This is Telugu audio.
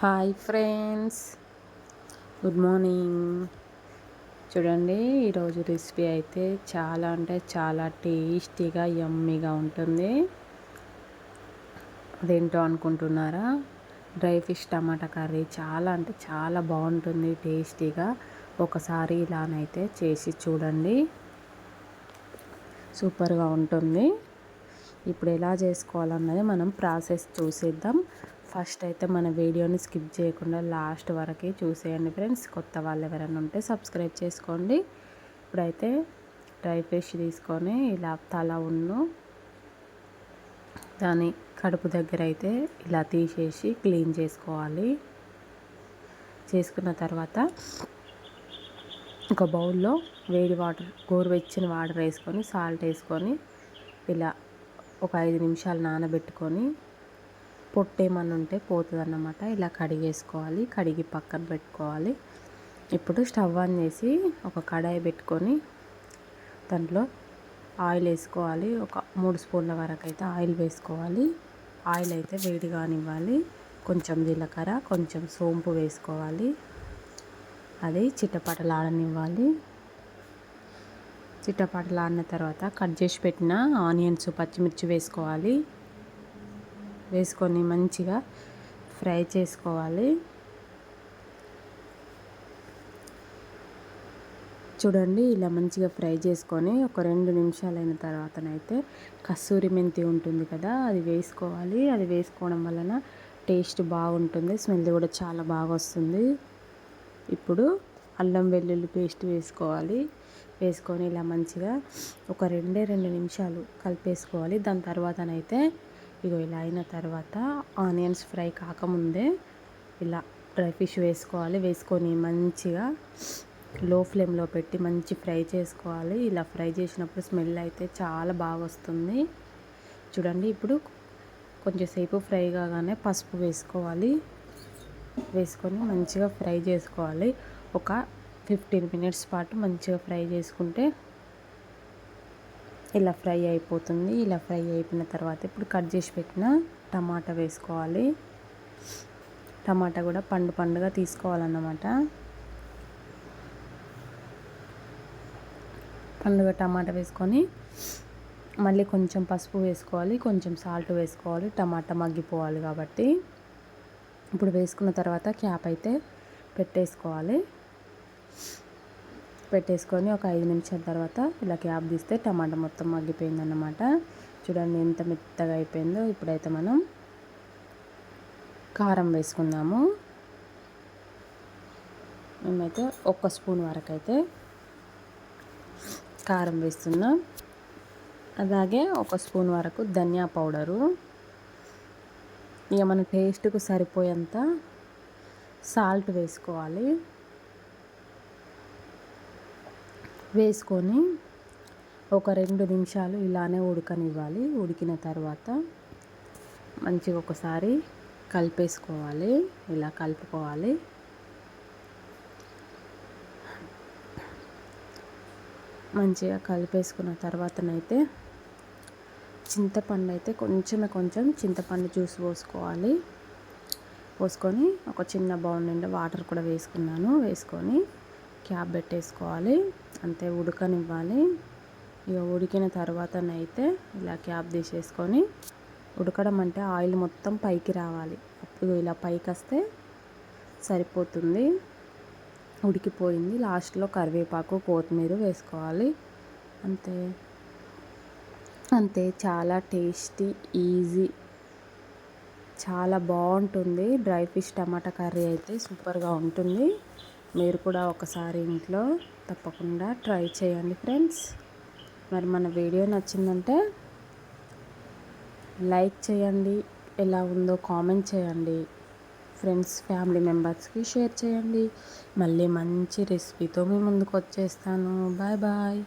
Hi friends. Good morning. చూడండి ఈరోజు రెసిపీ అయితే చాలా అంటే చాలా టేస్టీగా యమ్మీగా ఉంటుంది. అదేంటో అనుకుంటున్నారా? డ్రై ఫిష్ టమాటా కర్రీ చాలా అంటే చాలా బాగుంటుంది టేస్టీగా. ఒకసారి ఇలానైతే చేసి చూడండి. సూపర్గా ఉంటుంది. ఇప్పుడు ఎలా చేసుకోవాలన్నది మనం ప్రాసెస్ చూసేద్దాం. ఫస్ట్ అయితే మన వీడియోని స్కిప్ చేయకుండా లాస్ట్ వరకు చూసేయండి ఫ్రెండ్స్. కొత్త వాళ్ళు ఎవరైనా ఉంటే సబ్స్క్రైబ్ చేసుకోండి. ఇప్పుడైతే డ్రై ఫిష్ తీసుకొని ఇలా తల ఉన్ను దాని కడుపు దగ్గర అయితే ఇలా తీసేసి క్లీన్ చేసుకోవాలి. చేసుకున్న తర్వాత ఒక బౌల్లో వేడి వాటర్ గోరువెచ్చిన వాటర్ వేసుకొని సాల్ట్ వేసుకొని ఇలా ఒక ఐదు నిమిషాలు నానబెట్టుకొని పొట్టు ఏమన్నా ఉంటే పోతుంది అన్నమాట ఇలా కడిగేసుకోవాలి కడిగి పక్కన పెట్టుకోవాలి. ఇప్పుడు స్టవ్ ఆన్ చేసి ఒక కడాయి పెట్టుకొని దాంట్లో ఆయిల్ వేసుకోవాలి. ఒక మూడు స్పూన్ల వరకు అయితే ఆయిల్ వేసుకోవాలి. ఆయిల్ అయితే వేడి కానివ్వాలి. కొంచెం జీలకర్ర కొంచెం సోంపు వేసుకోవాలి. అది చిట్టపటలాడనివ్వాలి చిట్టపటలాడిన తర్వాత కట్ చేసి పెట్టిన ఆనియన్స్ పచ్చిమిర్చి వేసుకోవాలి. వేసుకొని మంచిగా ఫ్రై చేసుకోవాలి. చూడండి ఇలా మంచిగా ఫ్రై చేసుకొని ఒక రెండు నిమిషాలైన తర్వాతనైతే కస్తూరి మెంతి ఉంటుంది కదా అది వేసుకోవాలి. అది వేసుకోవడం వలన టేస్ట్ బాగుంటుంది స్మెల్ కూడా చాలా బాగా వస్తుంది. ఇప్పుడు అల్లం వెల్లుల్లి పేస్ట్ వేసుకోవాలి. వేసుకొని ఇలా మంచిగా ఒక రెండే రెండు నిమిషాలు కలిపేసుకోవాలి. దాని తర్వాతనైతే ఇగో ఇలా అయిన తర్వాత ఆనియన్స్ ఫ్రై కాకముందే ఇలా డ్రై ఫిష్ వేసుకోవాలి. వేసుకొని మంచిగా లో ఫ్లేమ్లో పెట్టి మంచి ఫ్రై చేసుకోవాలి. ఇలా ఫ్రై చేసినప్పుడు స్మెల్ అయితే చాలా బాగా వస్తుంది. చూడండి ఇప్పుడు కొంచెంసేపు ఫ్రై కాగానే పసుపు వేసుకోవాలి. వేసుకొని మంచిగా ఫ్రై చేసుకోవాలి. ఒక ఫిఫ్టీన్ మినిట్స్ పాటు మంచిగా ఫ్రై చేసుకుంటే ఇలా ఫ్రై అయిపోతుంది. ఇలా ఫ్రై అయిపోయిన తర్వాత ఇప్పుడు కట్ చేసి పెట్టిన టమాటా వేసుకోవాలి. టమాటా కూడా పండు పండుగా తీసుకోవాలన్నమాట. పండుగ టమాటా వేసుకొని మళ్ళీ కొంచెం పసుపు వేసుకోవాలి. కొంచెం సాల్ట్ వేసుకోవాలి. టమాటా మగ్గిపోవాలి కాబట్టి. ఇప్పుడు వేసుకున్న తర్వాత క్యాప్ అయితే పెట్టేసుకోవాలి. పెట్టేసుకొని ఒక ఐదు నిమిషాల తర్వాత ఇలా క్యాప్ తీస్తే టమాటా మొత్తం మగ్గిపోయిందన్నమాట. చూడండి ఎంత మెత్తగా అయిపోయిందో. ఇప్పుడైతే మనం కారం వేసుకుందాము. మేమైతే ఒక్క స్పూన్ వరకు అయితే కారం వేస్తున్నాం. అలాగే ఒక స్పూన్ వరకు ధనియా పౌడరు. ఇక మన టేస్ట్కు సరిపోయేంత సాల్ట్ వేసుకోవాలి. వేసుకొని ఒక రెండు నిమిషాలు ఇలానే ఉడకనివ్వాలి. ఉడికిన తర్వాత మంచిగా ఒకసారి కలిపేసుకోవాలి. ఇలా కలుపుకోవాలి. మంచిగా కలిపేసుకున్న తర్వాతనైతే చింతపండు అయితే కొంచెమే కొంచెం చింతపండు జ్యూస్ పోసుకోవాలి. పోసుకొని ఒక చిన్న బౌల్ నిండా వాటర్ కూడా వేసుకున్నాను. వేసుకొని క్యాప్ పెట్టేసుకోవాలి. అంతే ఉడకనివ్వాలి. ఇక ఉడికిన తర్వాతనైతే ఇలా క్యాప్ తీసేసుకొని ఉడకడం అంటే ఆయిల్ మొత్తం పైకి రావాలి. అప్పుడు ఇలా పైకి వస్తే సరిపోతుంది. ఉడికిపోయింది. లాస్ట్లో కరివేపాకు కొత్తిమీర వేసుకోవాలి. అంతే. అంతే. చాలా టేస్టీ ఈజీ. చాలా బాగుంటుంది. డ్రై ఫిష్ టమాటా కర్రీ అయితే సూపర్గా ఉంటుంది. మీరు కూడా ఒకసారి ఇంట్లో తప్పకుండా ట్రై చేయండి ఫ్రెండ్స్. మరి మన వీడియో నచ్చిందంటే లైక్ చేయండి ఎలా ఉందో కామెంట్ చేయండి ఫ్రెండ్స్ ఫ్యామిలీ మెంబర్స్కి షేర్ చేయండి. మళ్ళీ మంచి రెసిపీతో మీ ముందుకు వచ్చేస్తాను. Bye bye.